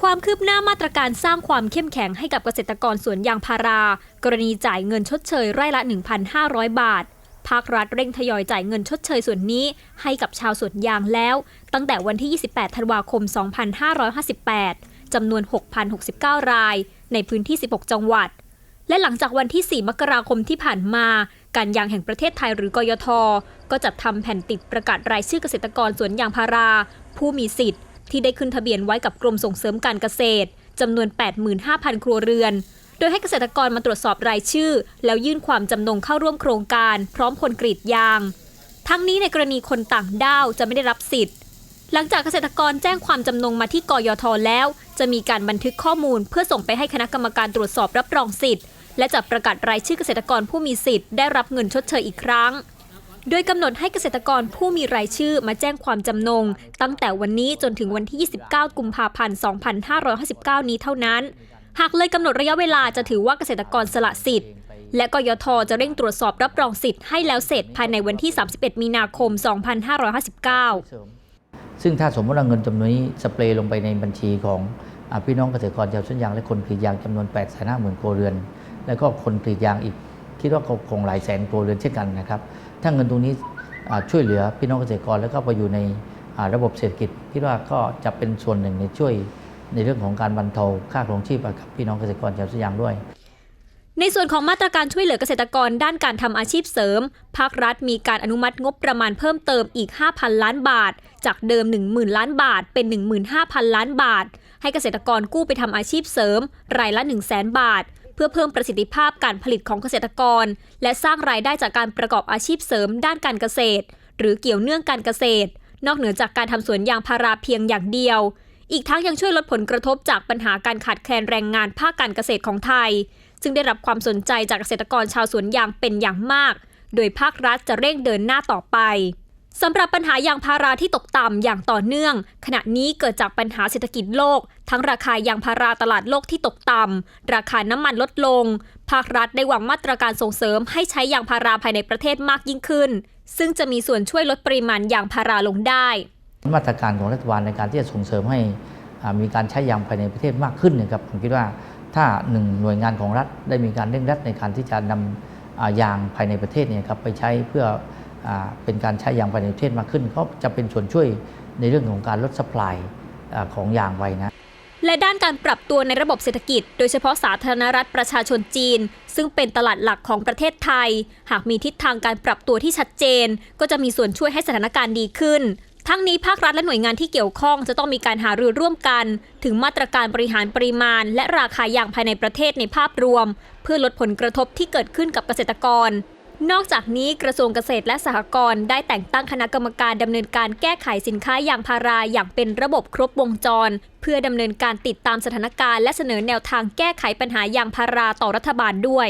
ความคืบหน้ามาตรการสร้างความเข้มแข็งให้กับเกษตรกรสวนยางพารา กรณีจ่ายเงินชดเชยไร่ละ 1,500 บาท ภาครัฐเร่งทยอยจ่ายเงินชดเชยส่วนนี้ให้กับชาวสวนยางแล้ว ตั้งแต่วันที่ 28 ธันวาคม 2558 จำนวน 6,069 ราย ในพื้นที่ 16 จังหวัด และหลังจากวันที่ 4 มกราคมที่ผ่านมา การยางแห่งประเทศไทยหรือกยท ก็จัดทำแผ่นติดประกาศรายชื่อเกษตรกรสวนยางพารา ผู้มีสิทธิ์ ที่ได้ขึ้นทะเบียนไว้กับกรมส่งเสริมการเกษตรจำนวน 85,000 ครัวเรือน โดยให้เกษตรกรมาตรวจสอบรายชื่อ แล้วยื่นความจำนงเข้าร่วมโครงการ พร้อมคนกรีดยาง ทั้งนี้ในกรณีคนต่างด้าวจะไม่ได้รับสิทธิ์ หลังจากเกษตรกรแจ้งความจำนงมาที่กยทแล้ว จะมีการบันทึกข้อมูล เพื่อส่งไปให้คณะกรรมการตรวจสอบรับรองสิทธิ์ และจะประกาศรายชื่อเกษตรกรผู้มีสิทธิ์ได้รับเงินชดเชยอีกครั้ง โดยกำหนดให้เกษตรกรผู้มีรายชื่อมาแจ้งความจำนง ตั้งแต่วันนี้จนถึงวันที่ 29 กุมภาพันธ์ 2559 นี้เท่านั้น หากเลยกำหนดระยะเวลาจะถือว่าเกษตรกรสละสิทธิ์ และกยทจะเร่งตรวจสอบรับรองสิทธิ์ให้แล้วเสร็จภายในวันที่ 31 มีนาคม 2559 ซึ่งถ้าสมมติว่าเงินจำนวนนี้สเปรย์ลงไปในบัญชีของอพี่น้องเกษตรกรชาวสวนยางและคนกรีดยางจำนวน8 5 0 0 0 0ครัวเรือน แล้วก็คนกรีดยางอีก คิดว่าก็คงหลายแสนครัวเรือนเช่นกันนะครับ ถ้าเงินตรงนี้ช่วยเหลือพี่น้องเกษตรกรแล้วก็ไปอยู่ในระบบเศรษฐกิจคิดว่าก็จะเป็นส่วนหนึ่งในช่วยในเรื่องของการบรรเทาค่าครองชีพกับพี่น้องเกษตรกรชาวสยางด้วย ในส่วนของมาตรการช่วยเหลือเกษตรกรด้านการทำอาชีพเสริม ภาครัฐมีการอนุมัติงบประมาณเพิ่มเติมอีก 5,000 ล้านบาท จากเดิม 10,000 ล้านบาท เป็น 15,000 ล้านบาท ให้เกษตรกรกู้ไปทำอาชีพเสริม รายละ 100,000บาท เพื่อเพิ่มประสิทธิภาพการผลิตของเกษตรกร และสร้างรายได้จากการประกอบอาชีพเสริมด้านการเกษตร หรือเกี่ยวเนื่องการเกษตร นอกเหนือจากการทำสวนยางพาราเพียงอย่างเดียว อีกทั้งยังช่วยลดผลกระทบจากปัญหาการขาดแคลนแรงงานภาคการเกษตรของไทย ซึ่งได้รับความสนใจจากเกษตรกรชาวสวนยางเป็นอย่างมาก โดยภาครัฐจะเร่งเดินหน้าต่อไป สำหรับปัญหายางพาราที่ตกต่ำอย่างต่อเนื่อง ขณะนี้เกิดจากปัญหาเศรษฐกิจโลก ทั้งราคายางพาราตลาดโลกที่ตกต่ำราคาน้ำมันลดลง ภาครัฐได้วางมาตรการส่งเสริมให้ใช้ยางพาราภายในประเทศมากยิ่งขึ้น ซึ่งจะมีส่วนช่วยลดปริมาณยางพาราลงได้ มาตรการของรัฐบาลในการที่จะส่งเสริมให้มีการใช้ยางภายในประเทศมากขึ้นนะครับผมคิดว่าถ้าหนึ่งหน่วยงานของรัฐได้มีการเร่งรัดในการที่จะนำอ่ายางภายในประเทศเนี่ยครับไปใช้เพื่อ เป็นการใช้ยางภายในประเทศมากขึ้นก็จะเป็นส่วนช่วยในเรื่องของการลดสป라이ของยางไว้นะและด้านการปรับตัวในระบบเศรษฐกิจ โดยเฉพาะสาธารณรัฐประชาชนจีน ซึ่งเป็นตลาดหลักของประเทศไทย หากมีทิศทางการปรับตัวที่ชัดเจน ก็จะมีส่วนช่วยให้สถานการณ์ดีขึ้น ทั้งนี้ภาครัฐและหน่วยงานที่เกี่ยวข้องจะต้องมีการหารือร่วมกัน ถึงมาตรการบริหารปริมาณ และราคายางภายในประเทศในภาพรวม เพื่อลดผลกระทบที่เกิดขึ้นกับเกษตรกร นอกจากนี้กระทรวงเกษตรและสหกรณ์ได้แต่งตั้งคณะกรรมการดำเนินการแก้ไขสินค้ายางพาราอย่างเป็นระบบครบวงจร เพื่อดำเนินการติดตามสถานการณ์และเสนอแนวทางแก้ไขปัญหายางพาราต่อรัฐบาลด้วย